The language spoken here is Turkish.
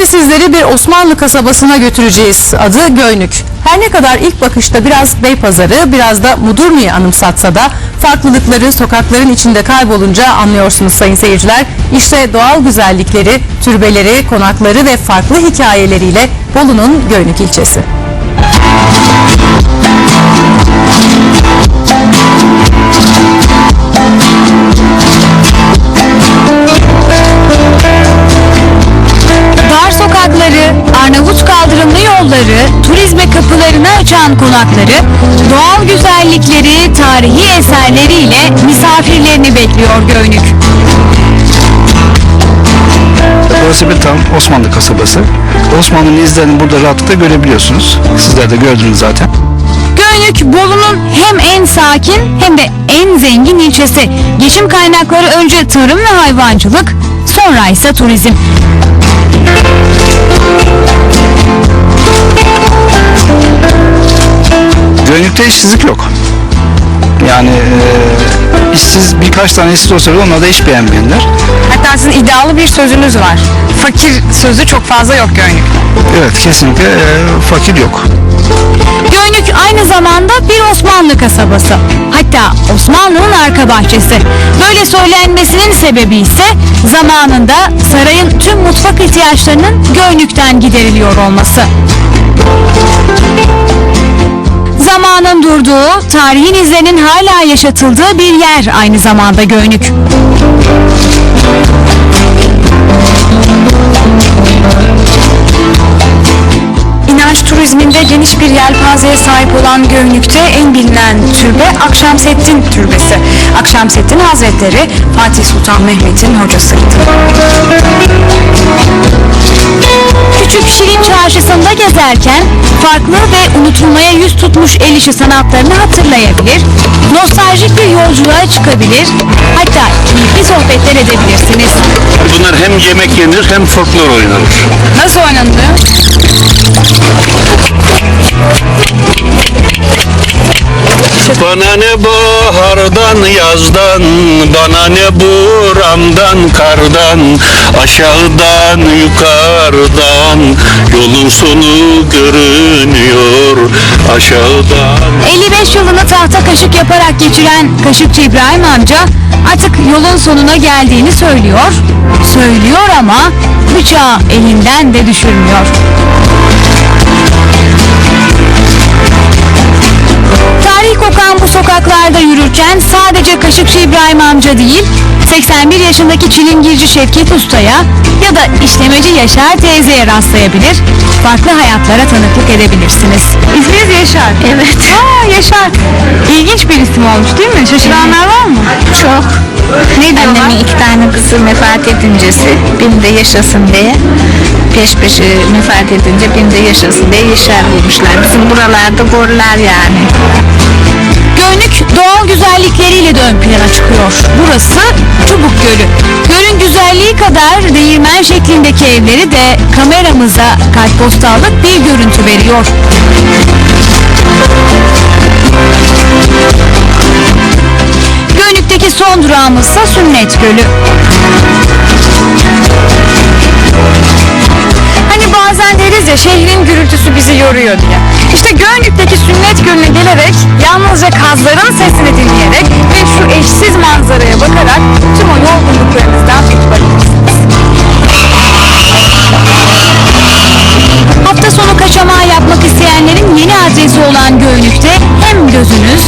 Şimdi sizleri bir Osmanlı kasabasına götüreceğiz. Adı Göynük. Her ne kadar ilk bakışta biraz Beypazarı, biraz da Mudurnu'yu anımsatsa da farklılıkları sokakların içinde kaybolunca anlıyorsunuz sayın seyirciler. İşte doğal güzellikleri, türbeleri, konakları ve farklı hikayeleriyle Bolu'nun Göynük ilçesi. Yolları, turizme kapılarını açan konakları, doğal güzellikleri, tarihi eserleriyle misafirlerini bekliyor Göynük. Burası bir tam Osmanlı kasabası. Osmanlı'nın izlerini burada rahatlıkla görebiliyorsunuz. Sizler de gördünüz zaten. Göynük Bolu'nun hem en sakin hem de en zengin ilçesi. Geçim kaynakları önce tarım ve hayvancılık, sonra ise turizm. Gönlükte işsizlik yok. Yani e, işsiz birkaç tane işsiz olsa bile onlar da iş beğenmeyenler. Hatta sizin iddialı bir sözünüz var. Fakir sözü çok fazla yok Göynük'te. Evet kesinlikle e, fakir yok. Göynük aynı zamanda bir Osmanlı kasabası. Hatta Osmanlı'nın arka bahçesi. Böyle söylenmesinin sebebi ise zamanında sarayın tüm mutfak ihtiyaçlarının Göynük'ten gideriliyor olması. Durduğu, tarihin izlerinin hala yaşatıldığı bir yer aynı zamanda Göynük. İnanç turizminde geniş bir yelpazeye sahip olan Göynük'te en bilinen türbe Akşamseddin Türbesi. Akşamseddin Hazretleri Fatih Sultan Mehmet'in hocasıydı. Küçük Şirin Çarşısı'nda gezerken farklı ve unutulmaya yüz tutmuş el işi sanatlarını hatırlayabilir, nostaljik bir yolculuğa çıkabilir, hatta keyifli sohbetler edebilirsiniz. Bunlar hem yemek yenir hem folklor oynanır. Nasıl oynanılıyor? Bana ne bahardan yazdan Bana ne buramdan kardan Aşağıdan yukarıdan Yolun sonu görünüyor Aşağıdan 55 yılını tahta kaşık yaparak geçiren Kaşıkçı İbrahim amca artık yolun sonuna geldiğini söylüyor. Söylüyor ama bıçağı elinden de düşürmüyor. Tarih kokan bu sokaklarda yürürken sadece Kaşıkçı İbrahim amca değil, 81 yaşındaki çilingirci Şevket Usta'ya ya da işlemeci Yaşar teyzeye rastlayabilir, farklı hayatlara tanıklık edebilirsiniz. İsminiz Yaşar. Evet. Aa Yaşar. İlginç bir isim olmuş değil mi? Şaşıranlar var mı? Çok. Ne diyorlar? Annemin iki tane kızı vefat edincesi, biri de yaşasın diye peş peşe vefat edince biri de yaşasın diye yaşar bulmuşlar. Bizim buralarda gorlar yani. De ön plana çıkıyor. Burası Çubuk Gölü. Gölün güzelliği kadar değirmen şeklindeki evleri de kameramıza kartpostallık bir görüntü veriyor. Göynük'teki son durağımızsa Sünnet Gölü. Bazen deriz ya şehrin gürültüsü bizi yoruyor diye. İşte Göynük'teki sünnet gölüne gelerek yalnızca kazların sesini dinleyerek ve şu eşsiz manzaraya bakarak tüm o yorgunluklarınızdan kurtulabilirsiniz. Hafta sonu kaçamağı yapmak isteyenlerin yeni adresi olan Göynük'te hem gözünüz